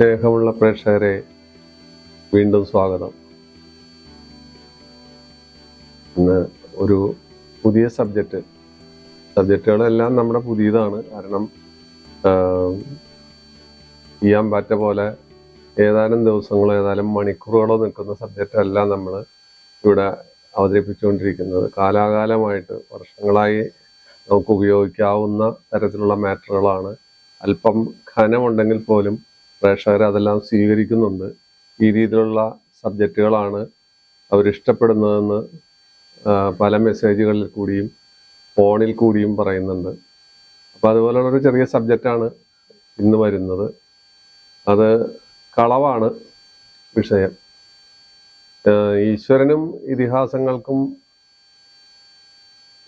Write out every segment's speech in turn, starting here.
സ്നേഹമുള്ള പ്രേക്ഷകരെ വീണ്ടും സ്വാഗതം. ഇന്ന് ഒരു പുതിയ സബ്ജക്റ്റ് സബ്ജക്റ്റുകളെല്ലാം നമ്മുടെ പുതിയതാണ്. കാരണം ചെയ്യാൻ പറ്റ പോലെ ഏതാനും ദിവസങ്ങളോ ഏതാനും മണിക്കൂറുകളോ നിൽക്കുന്ന സബ്ജക്റ്റ് അല്ല നമ്മൾ ഇവിടെ അവതരിപ്പിച്ചുകൊണ്ടിരിക്കുന്നത്. കാലാകാലമായിട്ട് വർഷങ്ങളായി നമുക്ക് ഉപയോഗിക്കാവുന്ന തരത്തിലുള്ള മാറ്ററുകളാണ് അല്പം ഖനമുണ്ടെങ്കിൽ പോലും പ്രേക്ഷകർ അതെല്ലാം സ്വീകരിക്കുന്നുണ്ട്. ഈ രീതിയിലുള്ള സബ്ജക്റ്റുകളാണ് അവരിഷ്ടപ്പെടുന്നതെന്ന് പല മെസ്സേജുകളിൽ കൂടിയും ഫോണിൽ കൂടിയും പറയുന്നുണ്ട്. അപ്പോൾ അതുപോലുള്ളൊരു ചെറിയ സബ്ജക്റ്റാണ് ഇന്ന് വരുന്നത്. അത് കളവാണ് വിഷയം. ഈശ്വരനും ഇതിഹാസങ്ങൾക്കും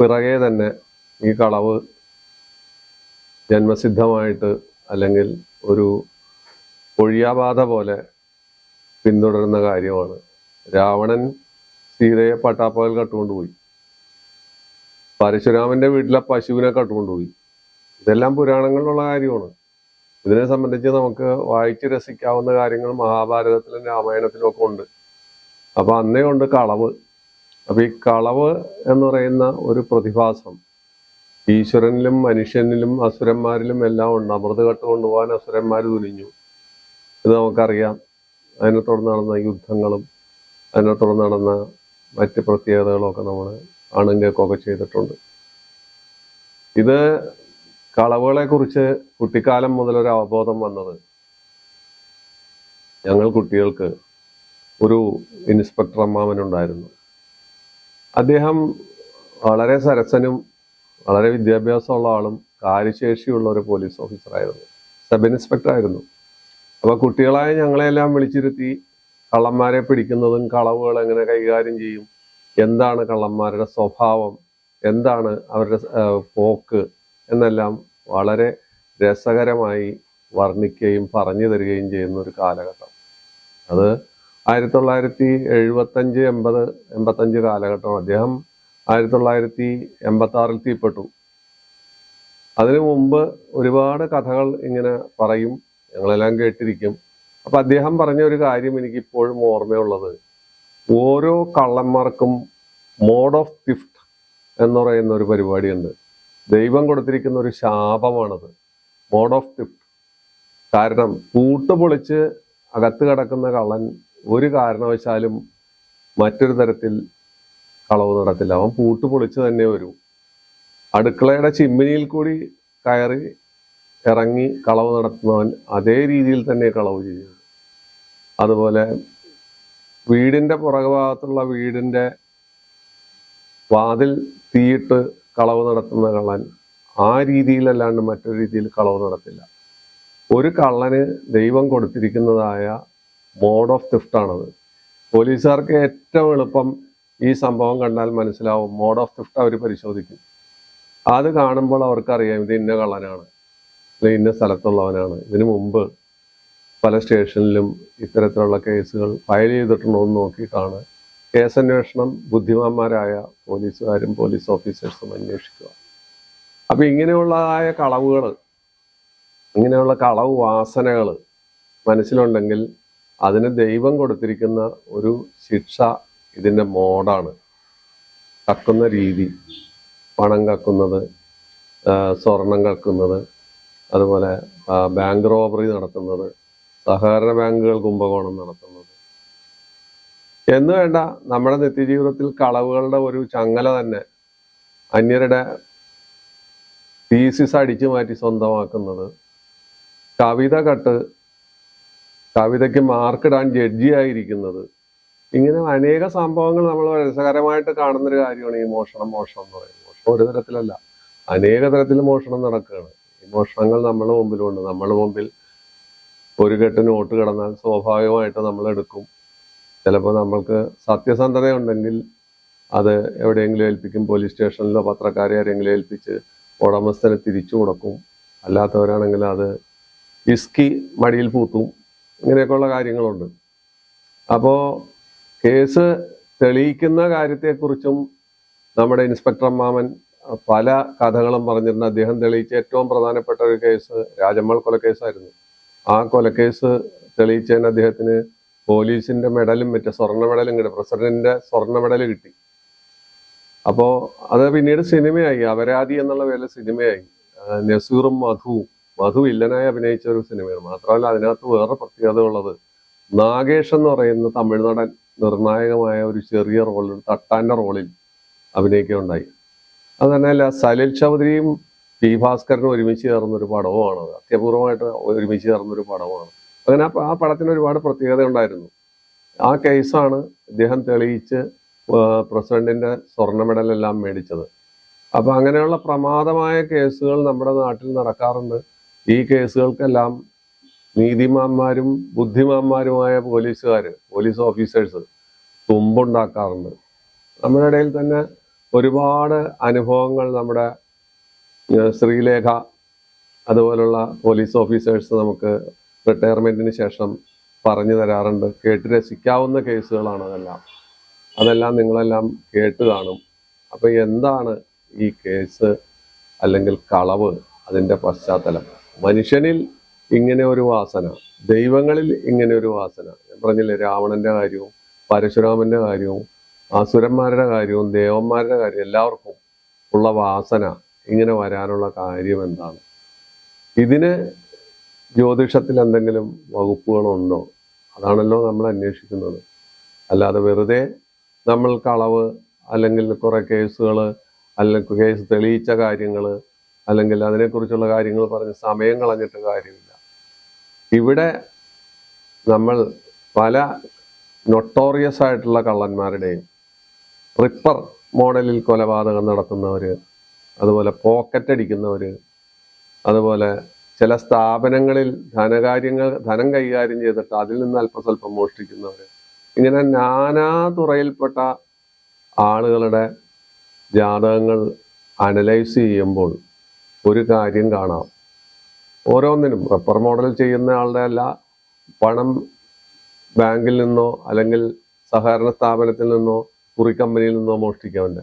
പിറകെ തന്നെ ഈ കളവ് ജന്മസിദ്ധമായിട്ട് അല്ലെങ്കിൽ ഒരു ഒഴിയാബാധ പോലെ പിന്തുടരുന്ന കാര്യമാണ്. രാവണൻ സീതയെ പട്ടാപ്പകൽ കട്ടുകൊണ്ടുപോയി. പരശുരാമന്റെ വീട്ടിലെ പശുവിനെ കട്ടുകൊണ്ടുപോയി. ഇതെല്ലാം പുരാണങ്ങളിലുള്ള കാര്യമാണ്. ഇതിനെ സംബന്ധിച്ച് നമുക്ക് വായിച്ച് രസിക്കാവുന്ന കാര്യങ്ങൾ മഹാഭാരതത്തിലും രാമായണത്തിലും ഒക്കെ ഉണ്ട്. അപ്പൊ അന്നേ ഉണ്ട് കളവ്. അപ്പൊ ഈ കളവ് എന്ന് പറയുന്ന ഒരു പ്രതിഭാസം ഈശ്വരനിലും മനുഷ്യനിലും അസുരന്മാരിലും എല്ലാം ഉണ്ട്. അമൃത് കട്ട് കൊണ്ടുപോകാൻ അസുരന്മാർ തുനിഞ്ഞു. ഇത് നമുക്കറിയാം. അതിനെ തുടർന്ന് നടന്ന യുദ്ധങ്ങളും അതിനെ തുടർന്ന് നടന്ന മറ്റ് പ്രത്യേകതകളും ഒക്കെ നമ്മൾ ആണും ചെയ്തിട്ടുണ്ട്. ഇത് കളവുകളെ കുറിച്ച് കുട്ടിക്കാലം മുതലൊരു അവബോധം വന്നത് ഞങ്ങൾ കുട്ടികൾക്ക് ഒരു ഇൻസ്പെക്ടർ അമ്മാവനുണ്ടായിരുന്നു. അദ്ദേഹം വളരെ സരസനും വളരെ വിദ്യാഭ്യാസമുള്ള ആളും കാര്യശേഷിയുള്ള ഒരു പോലീസ് ഓഫീസറായിരുന്നു. സബ് ഇൻസ്പെക്ടർ ആയിരുന്നു അപ്പൊ കുട്ടികളായ ഞങ്ങളെല്ലാം വിളിച്ചിരുത്തി കള്ളന്മാരെ പിടിക്കുന്നതും കളവുകൾ എങ്ങനെ കൈകാര്യം ചെയ്യും എന്താണ് കള്ളന്മാരുടെ സ്വഭാവം എന്താണ് അവരുടെ പോക്ക് എന്നെല്ലാം വളരെ രസകരമായി വർണിക്കുകയും പറഞ്ഞു തരികയും ചെയ്യുന്ന ഒരു കാലഘട്ടം. അത് ആയിരത്തി തൊള്ളായിരത്തി എഴുപത്തഞ്ച് എൺപത് എൺപത്തഞ്ച് കാലഘട്ടം. അദ്ദേഹം ആയിരത്തി തൊള്ളായിരത്തി എൺപത്തി ആറിൽ തീപ്പെട്ടു. അതിനു മുമ്പ് ഒരുപാട് കഥകൾ ഇങ്ങനെ പറയും. ഞങ്ങളെല്ലാം കേട്ടിരിക്കും. അപ്പൊ അദ്ദേഹം പറഞ്ഞ ഒരു കാര്യം എനിക്ക് ഇപ്പോഴും ഓർമ്മയുള്ളത്. ഓരോ കള്ളന്മാർക്കും മോഡ് ഓഫ് തിഫ്റ്റ് എന്ന് പറയുന്ന ഒരു പരിപാടിയുണ്ട്. ദൈവം കൊടുത്തിരിക്കുന്ന ഒരു ശാപമാണത്. മോഡ് ഓഫ് തിഫ്റ്റ് കാരണം കൂട്ടുപൊളിച്ച് അകത്ത് കിടക്കുന്ന കള്ളൻ ഒരു കാരണവശാലും മറ്റൊരു തരത്തിൽ കളവ് നടത്തില്ല. അവൻ പൂട്ട് പൊളിച്ച് തന്നെ വരും. അടുക്കളയുടെ ചിമ്മിനിയിൽ കൂടി കയറി ഇറങ്ങി കളവ് നടത്തുന്നവൻ അതേ രീതിയിൽ തന്നെ കളവ് ചെയ്യുക അതുപോലെ വീടിന്റെ പുറകുഭാഗത്തുള്ള വീടിന്റെ വാതിൽ തീയിട്ട് കളവ് നടത്തുന്ന കള്ളൻ ആ രീതിയിലല്ലാണ്ട് മറ്റൊരു രീതിയിൽ കളവ് നടത്തില്ല. ഒരു കള്ളന് ദൈവം കൊടുത്തിരിക്കുന്നതായ മോഡ് ഓഫ് തിഫ്റ്റാണത് പോലീസുകാർക്ക് ഏറ്റവും എളുപ്പം ഈ സംഭവം കണ്ടാൽ മനസ്സിലാവും. മോഡ് ഓഫ് തിഫ്റ്റ് അവർ പരിശോധിക്കും. അത് കാണുമ്പോൾ അവർക്കറിയാം ഇത് ഇന്ന കള്ളനാണ്. ഇന്ന സ്ഥലത്തുള്ളവനാണ്. ഇതിനു മുമ്പ് പല സ്റ്റേഷനിലും ഇത്തരത്തിലുള്ള കേസുകൾ ഫയൽ ചെയ്തിട്ടുണ്ടോ എന്ന് നോക്കിയിട്ടാണ് കേസന്വേഷണം ബുദ്ധിമാന്മാരായ പോലീസുകാരും പോലീസ് ഓഫീസേഴ്സും അന്വേഷിക്കുക. അപ്പം ഇങ്ങനെയുള്ളതായ കളവുകൾ ഇങ്ങനെയുള്ള കളവ് വാസനകൾ മനസ്സിലുണ്ടെങ്കിൽ അതിന് ദൈവം കൊടുത്തിരിക്കുന്ന ഒരു ശിക്ഷ ഇതിന്റെ മോഡാണ്. കക്കുന്ന രീതി പണം കക്കുന്നത് സ്വർണം കക്കുന്നത് അതുപോലെ ബാങ്ക് റോബറി നടത്തുന്നത് സഹകരണ ബാങ്കുകൾ കുംഭകോണം നടത്തുന്നത്. എന്ന് വേണ്ട നമ്മുടെ നിത്യജീവിതത്തിൽ കളവുകളുടെ ഒരു ചങ്ങല തന്നെ അന്യരുടെ തീസിസ് അടിച്ചു മാറ്റി സ്വന്തമാക്കുന്നത് കവിത കട്ട് കവിതയ്ക്ക് മാർക്കിടാൻ ജഡ്ജിയായിരിക്കുന്നത് ഇങ്ങനെ അനേക സംഭവങ്ങൾ നമ്മൾ രസകരമായിട്ട് കാണുന്നൊരു കാര്യമാണ് ഈ മോഷണം മോഷണം എന്ന് പറയുന്നത്. മോഷണം ഒരു തരത്തിലല്ല അനേക തരത്തിൽ മോഷണം നടക്കുകയാണ്. മോഷണങ്ങൾ നമ്മുടെ മുമ്പിലുണ്ട്. നമ്മുടെ മുമ്പിൽ ഒരു കെട്ട് നോട്ട് കിടന്നാൽ സ്വാഭാവികമായിട്ട് നമ്മൾ എടുക്കും. ചിലപ്പോൾ നമ്മൾക്ക് സത്യസന്ധതയുണ്ടെങ്കിൽ അത് എവിടെയെങ്കിലും ഏൽപ്പിക്കും. പോലീസ് സ്റ്റേഷനിലോ പത്രക്കാരെ ആരെങ്കിലും ഏൽപ്പിച്ച് ഉടമസ്ഥന് തിരിച്ചു കൊടുക്കും. അല്ലാത്തവരാണെങ്കിൽ അത് ഇസ്കി മടിയിൽ പൂത്തും. ഇങ്ങനെയൊക്കെയുള്ള കാര്യങ്ങളുണ്ട്. അപ്പോൾ കേസ് തെളിയിക്കുന്ന കാര്യത്തെക്കുറിച്ചും നമ്മുടെ ഇൻസ്പെക്ടർ മാമൻ പല കഥകളും പറഞ്ഞിരുന്ന അദ്ദേഹം തെളിയിച്ച ഏറ്റവും പ്രധാനപ്പെട്ട ഒരു കേസ് രാജമ്മൾ കൊലക്കേസായിരുന്നു. ആ കൊലക്കേസ് തെളിയിച്ചതിന് അദ്ദേഹത്തിന് പോലീസിന്റെ മെഡലും മറ്റേ സ്വർണ മെഡലും കിട്ടി. പ്രസിഡന്റിന്റെ സ്വർണ മെഡൽ കിട്ടി. അപ്പോ അത് പിന്നീട് സിനിമയായി. അപരാധി എന്നുള്ള പേരിൽ സിനിമയായി. നസീറും മധുവും മധു വില്ലനായി അഭിനയിച്ച ഒരു സിനിമയാണ്. മാത്രമല്ല അതിനകത്ത് വേറെ പ്രത്യേകത ഉള്ളത് നാഗേഷ് എന്ന് പറയുന്ന തമിഴ്നാടൻ നിർണായകമായ ഒരു ചെറിയ റോളിൽ തട്ടാന്റെ റോളിൽ അഭിനയിക്കുകയുണ്ടായി. അത് തന്നെയല്ല സലിൽ ചൗധരിയും പി ഭാസ്കരനും ഒരുമിച്ച് ചേർന്നൊരു പടവുമാണ് അത്. അത്യപൂർവമായിട്ട് ഒരുമിച്ച് ചേർന്നൊരു പടവുമാണ്. അങ്ങനെ ആ പടത്തിന് ഒരുപാട് പ്രത്യേകത ഉണ്ടായിരുന്നു. ആ കേസാണ് ഇദ്ദേഹം തെളിയിച്ച് പ്രസിഡന്റിന്റെ സ്വർണ മെഡലെല്ലാം മേടിച്ചത്. അപ്പൊ അങ്ങനെയുള്ള പ്രമാദമായ കേസുകൾ നമ്മുടെ നാട്ടിൽ നടക്കാറുണ്ട്. ഈ കേസുകൾക്കെല്ലാം നീതിമാന്മാരും ബുദ്ധിമാന്മാരുമായ പോലീസുകാർ പോലീസ് ഓഫീസേഴ്സ് തുമ്പുണ്ടാക്കാറുണ്ട്. നമ്മുടെ ഇടയിൽ തന്നെ ഒരുപാട് അനുഭവങ്ങൾ നമ്മുടെ ശ്രീലേഖ അതുപോലുള്ള പോലീസ് ഓഫീസേഴ്സ് നമുക്ക് റിട്ടയർമെന്റിന് ശേഷം പറഞ്ഞു തരാറുണ്ട്. കേട്ട് രസിക്കാവുന്ന കേസുകളാണ് അതെല്ലാം. അതെല്ലാം നിങ്ങളെല്ലാം കേട്ട് കാണും. അപ്പൊ എന്താണ് ഈ കേസ് അല്ലെങ്കിൽ കളവ് അതിന്റെ പശ്ചാത്തലം? മനുഷ്യനിൽ ഇങ്ങനെ ഒരു വാസന ദൈവങ്ങളിൽ ഇങ്ങനെ ഒരു വാസന. ഞാൻ പറഞ്ഞില്ലേ രാവണന്റെ കാര്യവും പരശുരാമന്റെ കാര്യവും അസുരന്മാരുടെ കാര്യവും ദേവന്മാരുടെ കാര്യവും എല്ലാവർക്കും ഉള്ള വാസന ഇങ്ങനെ വരാനുള്ള കാര്യം എന്താണ്? ഇതിന് ജ്യോതിഷത്തിൽ എന്തെങ്കിലും വകുപ്പുകളുണ്ടോ? അതാണല്ലോ നമ്മൾ അന്വേഷിക്കുന്നത്. അല്ലാതെ വെറുതെ നമ്മൾക്ക് അളവ് അല്ലെങ്കിൽ കുറേ കേസുകൾ അല്ലെങ്കിൽ കേസ് തെളിയിച്ച കാര്യങ്ങൾ അല്ലെങ്കിൽ അതിനെക്കുറിച്ചുള്ള കാര്യങ്ങൾ പറഞ്ഞ് സമയം കളഞ്ഞിട്ട് കാര്യമില്ല. ഇവിടെ നമ്മൾ പല നൊട്ടോറിയസ് ആയിട്ടുള്ള കള്ളന്മാരുടെയും റിപ്പർ മോഡലിൽ കൊലപാതകം നടത്തുന്നവർ അതുപോലെ പോക്കറ്റ് അടിക്കുന്നവർ അതുപോലെ ചില സ്ഥാപനങ്ങളിൽ ധനകാര്യങ്ങൾ ധനം കൈകാര്യം ചെയ്തിട്ട് അതിൽ നിന്ന് അല്പം അല്പസ്വല്പം മോഷ്ടിക്കുന്നവർ ഇങ്ങനെ നാനാ തുറയിൽപ്പെട്ട ആളുകളുടെ ജാതകങ്ങൾ അനലൈസ് ചെയ്യുമ്പോൾ ഒരു കാര്യം കാണാം. ഓരോന്നിനും റെപ്പർ മോഡൽ ചെയ്യുന്ന ആളുടെ അല്ല പണം ബാങ്കിൽ നിന്നോ അല്ലെങ്കിൽ സഹകരണ സ്ഥാപനത്തിൽ നിന്നോ കുറി കമ്പനിയിൽ നിന്നോ മോഷ്ടിക്കവന്റെ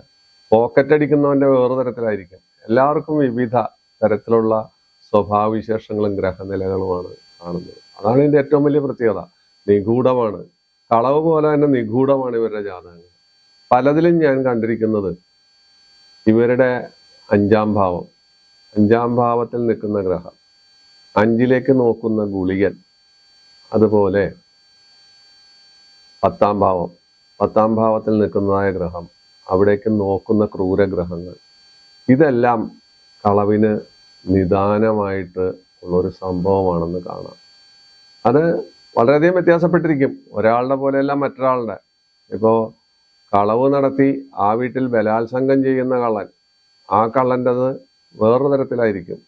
പോക്കറ്റ് അടിക്കുന്നവന്റെ വേറെ തരത്തിലായിരിക്കും. എല്ലാവർക്കും വിവിധ തരത്തിലുള്ള സ്വഭാവവിശേഷങ്ങളും ഗ്രഹനിലകളുമാണ് കാണുന്നത്. അതാണ് ഇതിന്റെ ഏറ്റവും വലിയ പ്രത്യേകത. നിഗൂഢമാണ്. കളവ് പോലെ തന്നെ നിഗൂഢമാണ് ഇവരുടെ ജാതകങ്ങൾ. പലതിലും ഞാൻ കണ്ടിരിക്കുന്നത് ഇവരുടെ അഞ്ചാം ഭാവം. അഞ്ചാം ഭാവത്തിൽ നിൽക്കുന്ന ഗ്രഹം. അഞ്ചിലേക്ക് നോക്കുന്ന ഗുളികൻ. അതുപോലെ പത്താം ഭാവം. പത്താം ഭാവത്തിൽ നിൽക്കുന്നതായ ഗ്രഹം അവിടേക്ക് നോക്കുന്ന ക്രൂരഗ്രഹങ്ങൾ ഇതെല്ലാം കളവിന് നിദാനമായിട്ട് ഉള്ളൊരു സംഭവമാണെന്ന് കാണാം. അത് വളരെയധികം വ്യത്യാസപ്പെട്ടിരിക്കും. ഒരാളുടെ പോലെയല്ല മറ്റൊരാളുടെ. ഇപ്പോൾ കളവ് നടത്തി ആ വീട്ടിൽ ബലാത്സംഗം ചെയ്യുന്ന കള്ളൻ ആ കള്ളന്റെത് വേറൊരു തരത്തിലായിരിക്കും.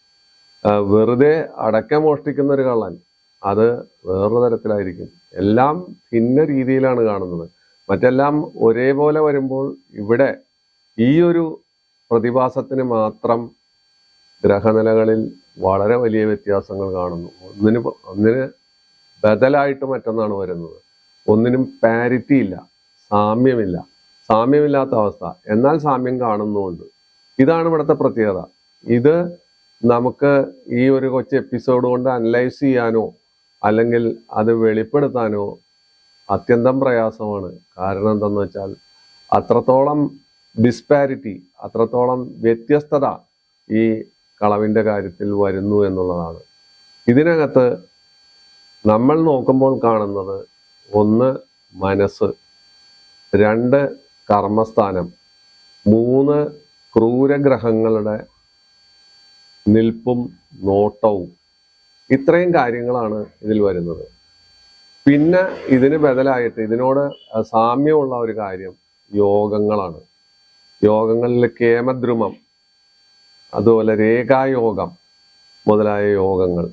വെറുതെ അടക്ക മോഷ്ടിക്കുന്ന ഒരു കള്ളൻ അത് വേറൊരു തരത്തിലായിരിക്കും. എല്ലാം ഭിന്ന രീതിയിലാണ് കാണുന്നത്. മറ്റെല്ലാം ഒരേപോലെ വരുമ്പോൾ ഇവിടെ ഈ ഒരു പ്രതിഭാസത്തിന് മാത്രം ഗ്രഹനിലകളിൽ വളരെ വലിയ വ്യത്യാസങ്ങൾ കാണുന്നു. ഒന്നിന് ഒന്നിന് ബദലായിട്ട് മറ്റൊന്നാണ് വരുന്നത്. ഒന്നിനും പാരിറ്റി ഇല്ല സാമ്യമില്ല. സാമ്യമില്ലാത്ത അവസ്ഥ. എന്നാൽ സാമ്യം കാണുന്നുമുണ്ട്. ഇതാണ് ഇവിടുത്തെ പ്രത്യേകത. ഇത് നമുക്ക് ഈ ഒരു കൊച്ചു എപ്പിസോഡ് കൊണ്ട് അനലൈസ് ചെയ്യാനോ അല്ലെങ്കിൽ അത് വെളിപ്പെടുത്താനോ അത്യന്തം പ്രയാസമാണ്. കാരണം എന്തെന്ന് വെച്ചാൽ അത്രത്തോളം ഡിസ്പാരിറ്റി അത്രത്തോളം വ്യത്യസ്തത ഈ കളവിന്റെ കാര്യത്തിൽ വരുന്നു എന്നുള്ളതാണ്. ഇതിനകത്ത് നമ്മൾ നോക്കുമ്പോൾ കാണുന്നത് ഒന്ന് മനസ്സ് രണ്ട് കർമ്മസ്ഥാനം മൂന്ന് ക്രൂരഗ്രഹങ്ങളുടെ നിൽപ്പും നോട്ടവും. ഇത്രയും കാര്യങ്ങളാണ് ഇതിൽ വരുന്നത്. പിന്നെ ഇതിന് ബദലായിട്ട് ഇതിനോട് സാമ്യമുള്ള ഒരു കാര്യം യോഗങ്ങളാണ്. യോഗങ്ങളിൽ കേമദ്രുമം അതുപോലെ രേഖായോഗം മുതലായ യോഗങ്ങൾ.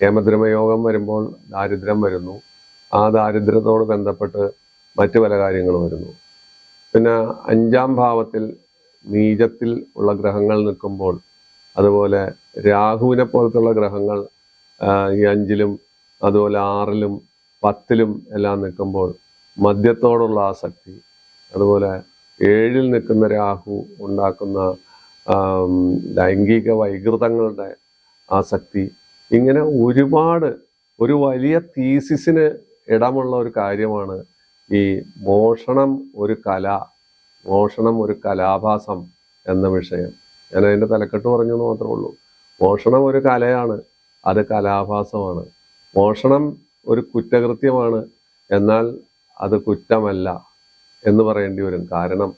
കേമദ്രുമ യോഗം വരുമ്പോൾ ദാരിദ്ര്യം വരുന്നു. ആ ദാരിദ്ര്യത്തോട് ബന്ധപ്പെട്ട് മറ്റു പല കാര്യങ്ങളും വരുന്നു. പിന്നെ അഞ്ചാം ഭാവത്തിൽ നീചത്തിൽ ഉള്ള ഗ്രഹങ്ങൾ നിൽക്കുമ്പോൾ അതുപോലെ രാഹുവിനെ പോലത്തുള്ള ഗ്രഹങ്ങൾ ഈ അഞ്ചിലും അതുപോലെ ആറിലും പത്തിലും എല്ലാം നിൽക്കുമ്പോൾ മദ്യത്തോടുള്ള ആസക്തി അതുപോലെ ഏഴിൽ നിൽക്കുന്ന രാഹു ഉണ്ടാക്കുന്ന ലൈംഗിക വൈകൃതങ്ങളുടെ ആസക്തി. ഇങ്ങനെ ഒരുപാട് ഒരു വലിയ തീസിസിന് ഇടമുള്ള ഒരു കാര്യമാണ് ഈ മോഷണം ഒരു കല മോഷണം ഒരു കലാഭാസം എന്ന വിഷയം. ഞാൻ അതിന്റെ തലക്കെട്ട് പറഞ്ഞു എന്ന് മാത്രമേ ഉള്ളൂ. മോഷണം ഒരു കലയാണ് അത് കലാഭാസമാണ്. മോഷണം ഒരു കുറ്റകൃത്യമാണ്. എന്നാൽ അത് കുറ്റമല്ല എന്ന് പറയേണ്ടി വരും. കാരണം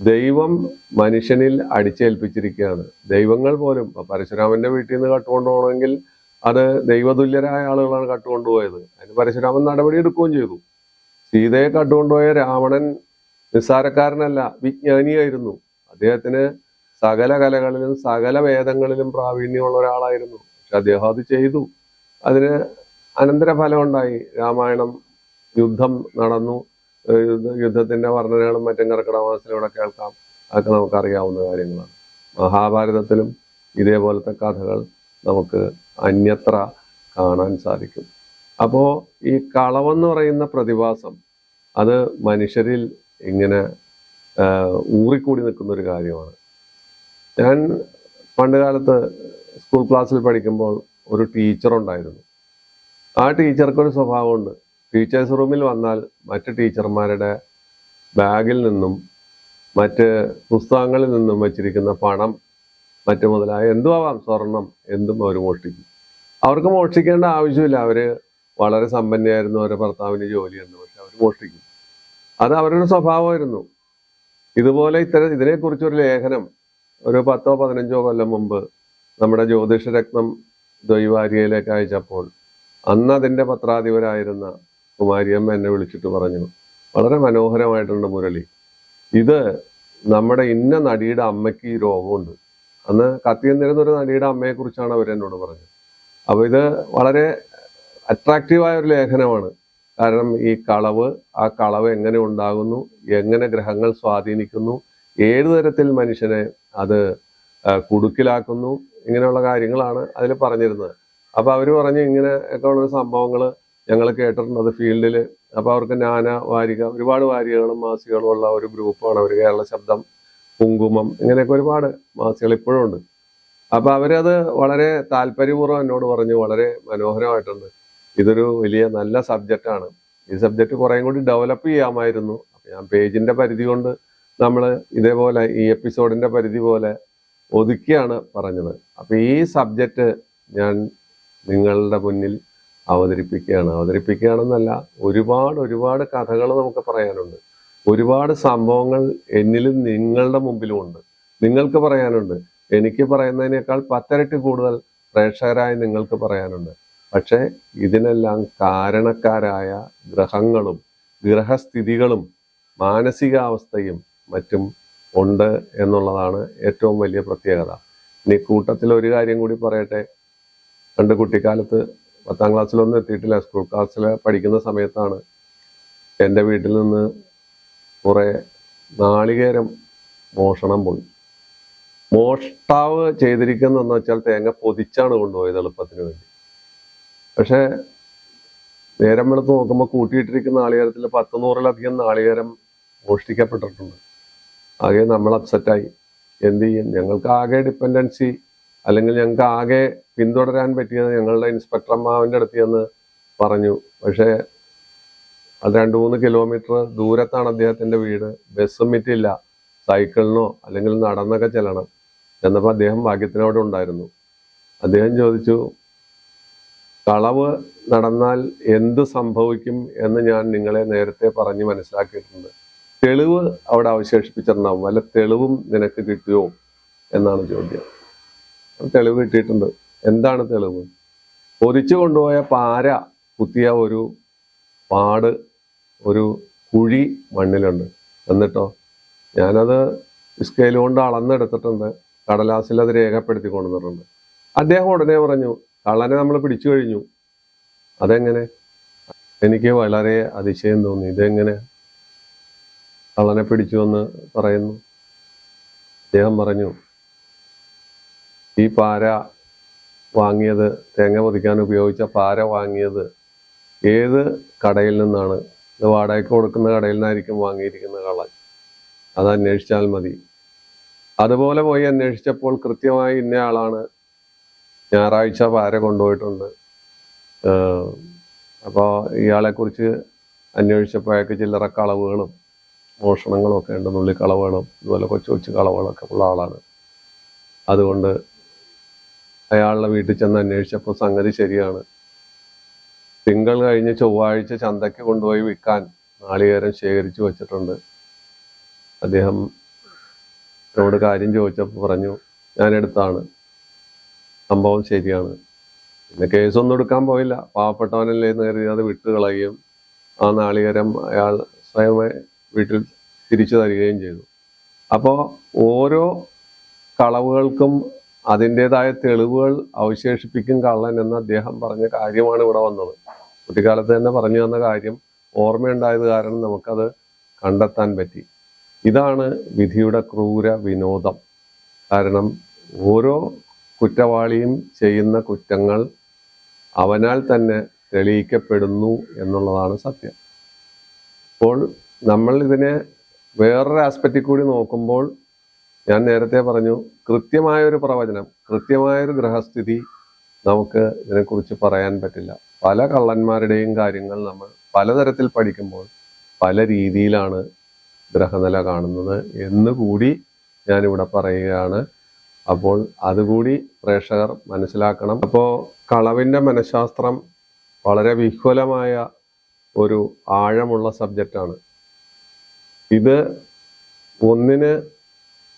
ദൈവം മനുഷ്യനിൽ അടിച്ചേൽപ്പിച്ചിരിക്കുകയാണ്. ദൈവങ്ങൾ പോലും പരശുരാമന്റെ വീട്ടിൽ നിന്ന് കട്ടുകൊണ്ടുപോകണമെങ്കിൽ അത് ദൈവതുല്യരായ ആളുകളാണ് കട്ടുകൊണ്ടുപോയത്. അതിന് പരശുരാമൻ നടപടി എടുക്കുകയും ചെയ്തു. സീതയെ കട്ടുകൊണ്ടുപോയ രാവണൻ നിസ്സാരക്കാരനല്ല വിജ്ഞാനിയായിരുന്നു. അദ്ദേഹത്തിന് സകല കലകളിലും സകല വേദങ്ങളിലും പ്രാവീണ്യമുള്ള ഒരാളായിരുന്നു. പക്ഷെ അദ്ദേഹം അത് ചെയ്തു. അതിന് അനന്തരഫലം ഉണ്ടായി. രാമായണം യുദ്ധം നടന്നു. യുദ്ധത്തിന്റെ വർണനകളും മറ്റും കർക്കിടക കേൾക്കാം. അതൊക്കെ നമുക്കറിയാവുന്ന കാര്യങ്ങളാണ്. മഹാഭാരതത്തിലും ഇതേപോലത്തെ കഥകൾ നമുക്ക് അന്യത്ര കാണാൻ സാധിക്കും. അപ്പോൾ ഈ കളവെന്ന് പറയുന്ന പ്രതിഭാസം അത് മനുഷ്യരിൽ ഇങ്ങനെ ഊറിക്കൂടി നിൽക്കുന്ന ഒരു കാര്യമാണ്. ഞാൻ പണ്ട് കാലത്ത് സ്കൂൾ ക്ലാസ്സിൽ പഠിക്കുമ്പോൾ ഒരു ടീച്ചർ ഉണ്ടായിരുന്നു ആ ടീച്ചർക്ക് ഒരു സ്വഭാവമുണ്ട്. ടീച്ചേഴ്സ് റൂമിൽ വന്നാൽ മറ്റ് ടീച്ചർമാരുടെ ബാഗിൽ നിന്നും മറ്റ് പുസ്തകങ്ങളിൽ നിന്നും വച്ചിരിക്കുന്ന പണം മറ്റു മുതലായ എന്തുമാവാം സ്വർണം എന്തും അവർ മോഷ്ടിക്കും. അവർക്ക് മോഷ്ടിക്കേണ്ട ആവശ്യമില്ല. അവർ വളരെ സമ്പന്നയായിരുന്നു. അവരുടെ ഭർത്താവിന് ജോലിയുണ്ട്. പക്ഷെ അവർ മോഷ്ടിക്കും. അത് അവരുടെ സ്വഭാവമായിരുന്നു. ഇതുപോലെ ഇത്തരം ഇതിനെക്കുറിച്ചൊരു ലേഖനം ഒരു പത്തോ പതിനഞ്ചോ കൊല്ലം മുമ്പ് നമ്മുടെ ജ്യോതിഷരത്നം ദ്വൈവാര്യയിലേക്ക് അയച്ചപ്പോൾ അന്ന് അതിന്റെ പത്രാധിപരായിരുന്ന കുമാരിയമ്മ എന്നെ വിളിച്ചിട്ട് പറഞ്ഞു. വളരെ മനോഹരമായിട്ടുണ്ട് മുരളി. ഇത് നമ്മുടെ ഇന്ന നടിയുടെ അമ്മയ്ക്ക് ഈ രോഗമുണ്ട്. അന്ന് കത്തിയെന്നിരുന്ന ഒരു നടിയുടെ അമ്മയെക്കുറിച്ചാണ് അവരെന്നോട് പറഞ്ഞത്. അപ്പോൾ ഇത് വളരെ അട്രാക്റ്റീവായ ഒരു ലേഖനമാണ്. കാരണം ഈ കളവ് ആ കളവ് എങ്ങനെ ഉണ്ടാകുന്നു എങ്ങനെ ഗ്രഹങ്ങൾ സ്വാധീനിക്കുന്നു ഏത് തരത്തിൽ മനുഷ്യനെ അത് കുടുക്കിലാക്കുന്നു ഇങ്ങനെയുള്ള കാര്യങ്ങളാണ് അതിൽ പറഞ്ഞിരുന്നത്. അപ്പൊ അവർ പറഞ്ഞു ഇങ്ങനെ ഒക്കെ ഉള്ള സംഭവങ്ങൾ ഞങ്ങൾ കേട്ടിട്ടുണ്ട് അത് ഫീൽഡിൽ അപ്പൊ അവർക്ക് നാനാ വാരിക ഒരുപാട് വാരികകളും മാസികകളും ഉള്ള ഒരു ഗ്രൂപ്പാണ് അവർ കേരള ശബ്ദം കുങ്കുമം ഇങ്ങനെയൊക്കെ ഒരുപാട് മാസികൾ ഇപ്പോഴും ഉണ്ട്. അപ്പൊ അവരത് വളരെ താല്പര്യപൂർവം എന്നോട് പറഞ്ഞു വളരെ മനോഹരമായിട്ടുണ്ട്. ഇതൊരു വലിയ നല്ല സബ്ജക്റ്റാണ് ഈ സബ്ജക്റ്റ് കുറേയും കൂടി ഡെവലപ്പ് ചെയ്യാമായിരുന്നു. ഞാൻ പേജിന്റെ പരിധി കൊണ്ട് നമ്മൾ ഇതേപോലെ ഈ എപ്പിസോഡിന്റെ പരിധി പോലെ ഒതുക്കിയാണ് പറഞ്ഞത്. അപ്പൊ ഈ സബ്ജക്റ്റ് ഞാൻ നിങ്ങളുടെ മുന്നിൽ അവതരിപ്പിക്കുകയാണ്. അവതരിപ്പിക്കുകയാണെന്നല്ല ഒരുപാട് ഒരുപാട് കഥകൾ നമുക്ക് പറയാനുണ്ട്. ഒരുപാട് സംഭവങ്ങൾ എന്നിലും നിങ്ങളുടെ മുമ്പിലും ഉണ്ട് നിങ്ങൾക്ക് പറയാനുണ്ട്. എനിക്ക് പറയുന്നതിനേക്കാൾ പത്തരട്ടി കൂടുതൽ പ്രേക്ഷകരായി നിങ്ങൾക്ക് പറയാനുണ്ട്. പക്ഷേ ഇതിനെല്ലാം കാരണക്കാരായ ഗ്രഹങ്ങളും ഗ്രഹസ്ഥിതികളും മാനസികാവസ്ഥയും മറ്റും ഉണ്ട് എന്നുള്ളതാണ് ഏറ്റവും വലിയ പ്രത്യേകത. ഇനി കൂട്ടത്തിൽ ഒരു കാര്യം കൂടി പറയട്ടെ. പണ്ട് കുട്ടിക്കാലത്ത് പത്താം ക്ലാസ്സിലൊന്നും എത്തിയിട്ടില്ല. സ്കൂൾ ക്ലാസ്സിൽ പഠിക്കുന്ന സമയത്താണ് എന്റെ വീട്ടിൽ നിന്ന് കുറേ നാളികേരം മോഷണം പോയി. മോഷ്ടാവ് ചെയ്തിരിക്കുന്നതെന്ന് വെച്ചാൽ തേങ്ങ പൊതിച്ചാണ് കൊണ്ടുപോയത് എളുപ്പത്തിന് വേണ്ടി. പക്ഷേ നേരം വെളുത്ത് നോക്കുമ്പോൾ കൂട്ടിയിട്ടിരിക്കുന്ന നാളികേരത്തിൽ പത്ത് നൂറിലധികം നാളികേരം മോഷ്ടിക്കപ്പെട്ടിട്ടുണ്ട്. ആകെ നമ്മൾ അപ്സെറ്റായി എന്ത് ചെയ്യും? ഞങ്ങൾക്ക് ആകെ ഡിപ്പെൻഡൻസി അല്ലെങ്കിൽ ഞങ്ങൾക്ക് ആകെ പിന്തുടരാൻ പറ്റിയത് ഞങ്ങളുടെ ഇൻസ്പെക്ടർ അമ്മാവിന്റെ അടുത്ത് ചെന്ന് പറഞ്ഞു. പക്ഷേ അത് രണ്ട് മൂന്ന് കിലോമീറ്റർ ദൂരത്താണ് അദ്ദേഹത്തിന്റെ വീട്. ബസ്സും മിറ്റില്ല സൈക്കിളിനോ അല്ലെങ്കിൽ നടന്നൊക്കെ ചെല്ലണം എന്നപ്പോൾ അദ്ദേഹം ഭാഗ്യത്തിനോടെ ഉണ്ടായിരുന്നു. അദ്ദേഹം ചോദിച്ചു കളവ് നടന്നാൽ എന്ത് സംഭവിക്കും എന്ന് ഞാൻ നിങ്ങളെ നേരത്തെ പറഞ്ഞ് മനസ്സിലാക്കിയിട്ടുണ്ട്. തെളിവ് അവിടെ അവശേഷിപ്പിച്ചിട്ടുണ്ടാവും. വല്ല തെളിവും നിനക്ക് കിട്ടുമോ എന്നാണ് ചോദ്യം. തെളിവ് കിട്ടിയിട്ടുണ്ട്. എന്താണ് തെളിവ്? പൊതിച്ചു കൊണ്ടുപോയ പാര കുത്തിയ ഒരു പാട് ഒരു കുഴി മണ്ണിലുണ്ട്. എന്നിട്ടോ? ഞാനത് സ്കെയിൽ കൊണ്ട് അളന്നെടുത്തിട്ടുണ്ട്. കടലാസിൽ അത് രേഖപ്പെടുത്തി കൊണ്ടുവന്നിട്ടുണ്ട്. അദ്ദേഹം ഉടനെ പറഞ്ഞു കള്ളനെ നമ്മൾ പിടിച്ചു കഴിഞ്ഞു. അതെങ്ങനെ? എനിക്ക് വളരെ അതിശയം തോന്നി. ഇതെങ്ങനെ കള്ളനെ പിടിച്ചു എന്ന് പറയുന്നു? അദ്ദേഹം പറഞ്ഞു ഈ പാര വാങ്ങിയത് തേങ്ങ പൊതിക്കാൻ ഉപയോഗിച്ച പാര വാങ്ങിയത് ഏത് കടയിൽ നിന്നാണ്? ഇത് വാടകയ്ക്ക് കൊടുക്കുന്ന കടയിൽ നിന്നായിരിക്കും വാങ്ങിയിരിക്കുന്ന കള്ളൻ അത് അന്വേഷിച്ചാൽ മതി. അതുപോലെ പോയി അന്വേഷിച്ചപ്പോൾ കൃത്യമായി ഇന്ന ആളാണ് ഞായറാഴ്ച പാര കൊണ്ടുപോയിട്ടുണ്ട്. അപ്പോൾ ഇയാളെക്കുറിച്ച് അന്വേഷിച്ചപ്പോൾ അയാൾക്ക് ചില്ലറ കളവുകളും മോഷണങ്ങളും ഒക്കെ ഉണ്ട് നുള്ളിക്കളവുകളും ഇതുപോലെ കൊച്ചു കൊച്ചു കളവുകളൊക്കെ ഉള്ള ആളാണ്. അതുകൊണ്ട് അയാളുടെ വീട്ടിൽ ചെന്ന് അന്വേഷിച്ചപ്പോൾ സംഗതി ശരിയാണ്. തിങ്കൾ കഴിഞ്ഞ് ചൊവ്വാഴ്ച ചന്തയ്ക്ക് കൊണ്ടുപോയി വിൽക്കാൻ നാളികേരം ശേഖരിച്ചു വച്ചിട്ടുണ്ട്. അദ്ദേഹം എന്നോട് കാര്യം ചോദിച്ചപ്പോൾ പറഞ്ഞു ഞാൻ എടുത്താണ്. സംഭവം ശരിയാണ്. പിന്നെ കേസൊന്നും എടുക്കാൻ പോയില്ല. പാവപ്പെട്ടവനല്ലേ എന്ന് കരുതി അത് വിട്ടുകളയുകയും ആ നാളികേരം അയാൾ സ്വയമേ വീട്ടിൽ തിരിച്ചു തരികയും ചെയ്തു. അപ്പോൾ ഓരോ കളവുകൾക്കും അതിന്റെതായ തെളിവുകൾ അവശേഷിപ്പിക്കും കള്ളൻ എന്ന് അദ്ദേഹം പറഞ്ഞ കാര്യമാണ് ഇവിടെ വന്നത്. കുട്ടിക്കാലത്ത് തന്നെ പറഞ്ഞു തന്ന കാര്യം ഓർമ്മയുണ്ടായത് കാരണം നമുക്കത് കണ്ടെത്താൻ പറ്റി. ഇതാണ് വിധിയുടെ ക്രൂര വിനോദം. കാരണം ഓരോ കുറ്റവാളിയും ചെയ്യുന്ന കുറ്റങ്ങൾ അവനാൽ തന്നെ തെളിയിക്കപ്പെടുന്നു എന്നുള്ളതാണ് സത്യം. അപ്പോൾ നമ്മൾ ഇതിനെ വേറൊരു ആസ്പെക്റ്റിൽ കൂടി നോക്കുമ്പോൾ ഞാൻ നേരത്തെ പറഞ്ഞു കൃത്യമായ ഒരു പ്രവചനം കൃത്യമായൊരു ഗ്രഹസ്ഥിതി നമുക്ക് ഇതിനെക്കുറിച്ച് പറയാൻ പറ്റില്ല. പല കള്ളന്മാരുടെയും കാര്യങ്ങൾ നമ്മൾ പലതരത്തിൽ പഠിക്കുമ്പോൾ പല രീതിയിലാണ് ഗ്രഹനില കാണുന്നത് എന്ന് കൂടി ഞാനിവിടെ പറയുകയാണ്. അപ്പോൾ അതുകൂടി പ്രേക്ഷകർ മനസ്സിലാക്കണം. അപ്പോൾ കളവിന്റെ മനഃശാസ്ത്രം വളരെ വിഹ്വലമായ ഒരു ആഴമുള്ള സബ്ജക്റ്റാണ്. ഇത് ഒന്നിന്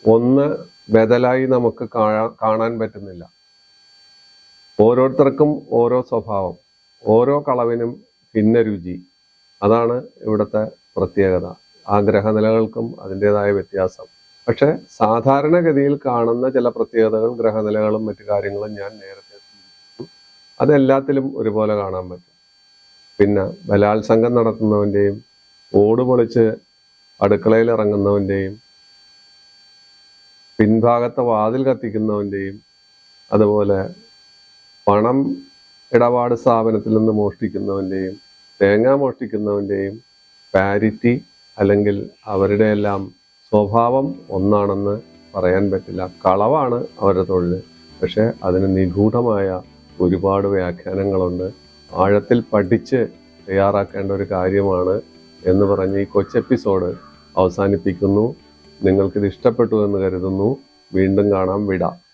ഒന്ന് ബദലായി നമുക്ക് കാണാ- കാണാൻ പറ്റുന്നില്ല. ഓരോരുത്തർക്കും ഓരോ സ്വഭാവം ഓരോ കളവിനും ഭിന്ന രുചി. അതാണ് ഇവിടുത്തെ പ്രത്യേകത. ആ ഗ്രഹനിലകൾക്കും അതിന്റെതായ വ്യത്യാസം. പക്ഷെ സാധാരണഗതിയിൽ കാണുന്ന ചില പ്രത്യേകതകൾ ഗ്രഹനിലകളും മറ്റു കാര്യങ്ങളും ഞാൻ നേരത്തെ അതെല്ലാത്തിലും ഒരുപോലെ കാണാൻ പറ്റും. പിന്നെ ബലാത്സംഗം നടത്തുന്നവന്റെയും ഓട് പൊളിച്ച് അടുക്കളയിൽ ഇറങ്ങുന്നവന്റെയും പിൻഭാഗത്തെ വാതിൽ കത്തിക്കുന്നവന്റെയും അതുപോലെ പണം ഇടപാട് സ്ഥാപനത്തിൽ നിന്ന് മോഷ്ടിക്കുന്നവന്റെയും തേങ്ങ മോഷ്ടിക്കുന്നവന്റെയും പാരിറ്റി അല്ലെങ്കിൽ അവരുടെ എല്ലാം സ്വഭാവം ഒന്നാണെന്ന് പറയാൻ പറ്റില്ല. കളവാണ് അവരുടെ തൊഴിൽ. പക്ഷെ അതിന് നിഗൂഢമായ ഒരുപാട് വ്യാഖ്യാനങ്ങളുണ്ട്. ആഴത്തിൽ പഠിച്ച് തയ്യാറാക്കേണ്ട ഒരു കാര്യമാണ് എന്ന് പറഞ്ഞ് ഈ കൊച്ചെപ്പിസോഡ് അവസാനിപ്പിക്കുന്നു. നിങ്ങൾക്കിത് ഇഷ്ടപ്പെട്ടു എന്ന് കരുതുന്നു. വീണ്ടും കാണാം. വിട.